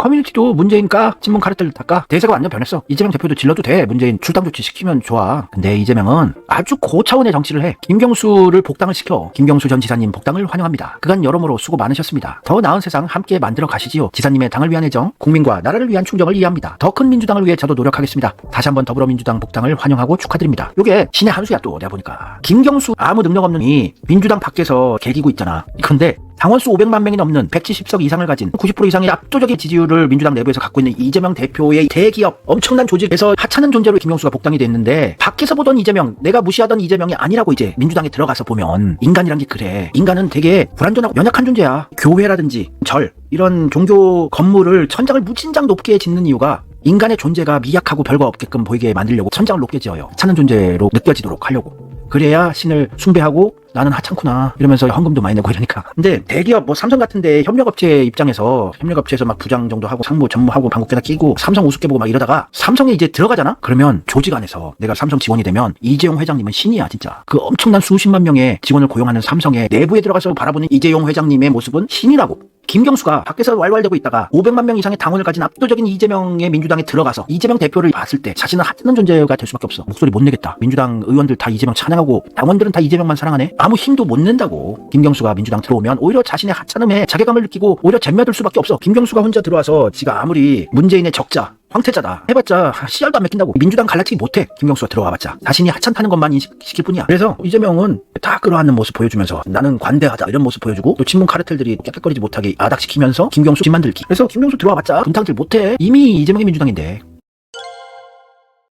커뮤니티도 문재인 까 친문 카르텔 닦아 대세가 완전 변했어. 이재명 대표도 질러도 돼. 문재인 출당 조치 시키면 좋아. 근데 이재명은 아주 고차원의 정치를 해. 김경수를 복당을 시켜. 김경수 전 지사님 복당을 환영합니다. 그간 여러모로 수고 많으셨습니다. 더 나은 세상 함께 만들어 가시지요. 지사님의 당을 위한 애정 국민과 나라를 위한 충정을 이해합니다. 더 큰 민주당을 위해 저도 노력하겠습니다. 다시 한번 더불어민주당 복당을 환영하고 축하드립니다. 요게 신의 한 수야 또 내가 보니까. 김경수 아무 능력 없는 이 민주당 밖에서 개기고 있잖아. 근데 당원수 500만 명이 넘는 170석 이상을 가진 90% 이상의 압도적인 지지율을 민주당 내부에서 갖고 있는 이재명 대표의 대기업 엄청난 조직에서 하찮은 존재로 김용수가 복당이 됐는데 밖에서 보던 이재명 내가 무시하던 이재명이 아니라고 이제 민주당에 들어가서 보면 인간이란 게 그래. 인간은 되게 불안전하고 연약한 존재야. 교회라든지 절 이런 종교 건물을 천장을 무진장 높게 짓는 이유가 인간의 존재가 미약하고 별거 없게끔 보이게 만들려고 천장을 높게 지어요. 하찮은 존재로 느껴지도록 하려고. 그래야 신을 숭배하고 나는 하찮구나 이러면서 헌금도 많이 내고 이러니까. 근데 대기업 뭐 삼성 같은데 협력업체 입장에서 협력업체에서 막 부장 정도 하고 상무 전무하고 방국계다 끼고 삼성 우습게 보고 막 이러다가 삼성에 이제 들어가잖아? 그러면 조직 안에서 내가 삼성 직원이 되면 이재용 회장님은 신이야 진짜. 그 엄청난 수십만 명의 직원을 고용하는 삼성의 내부에 들어가서 바라보는 이재용 회장님의 모습은 신이라고 김경수가 밖에서 왈왈대고 있다가 500만 명 이상의 당원을 가진 압도적인 이재명의 민주당에 들어가서 이재명 대표를 봤을 때 자신은 하찮은 존재가 될 수밖에 없어. 목소리 못 내겠다. 민주당 의원들 다 이재명 찬양하고 당원들은 다 이재명만 사랑하네. 아무 힘도 못 낸다고. 김경수가 민주당 들어오면 오히려 자신의 하찮음에 자괴감을 느끼고 오히려 잼며들 수밖에 없어. 김경수가 혼자 들어와서 지가 아무리 문재인의 적자 황태자다. 해봤자 씨알도 안 맥힌다고 민주당 갈라치기 못해. 김경수가 들어와봤자. 자신이 하찮다는 것만 인식시킬 뿐이야. 그래서 이재명은 다 끌어안는 모습 보여주면서 나는 관대하다 이런 모습 보여주고 또 친문 카르텔들이 깨끗거리지 못하게 아닥시키면서 김경수 집 만들기. 그래서 김경수 들어와봤자 분탕질 못해. 이미 이재명이 민주당인데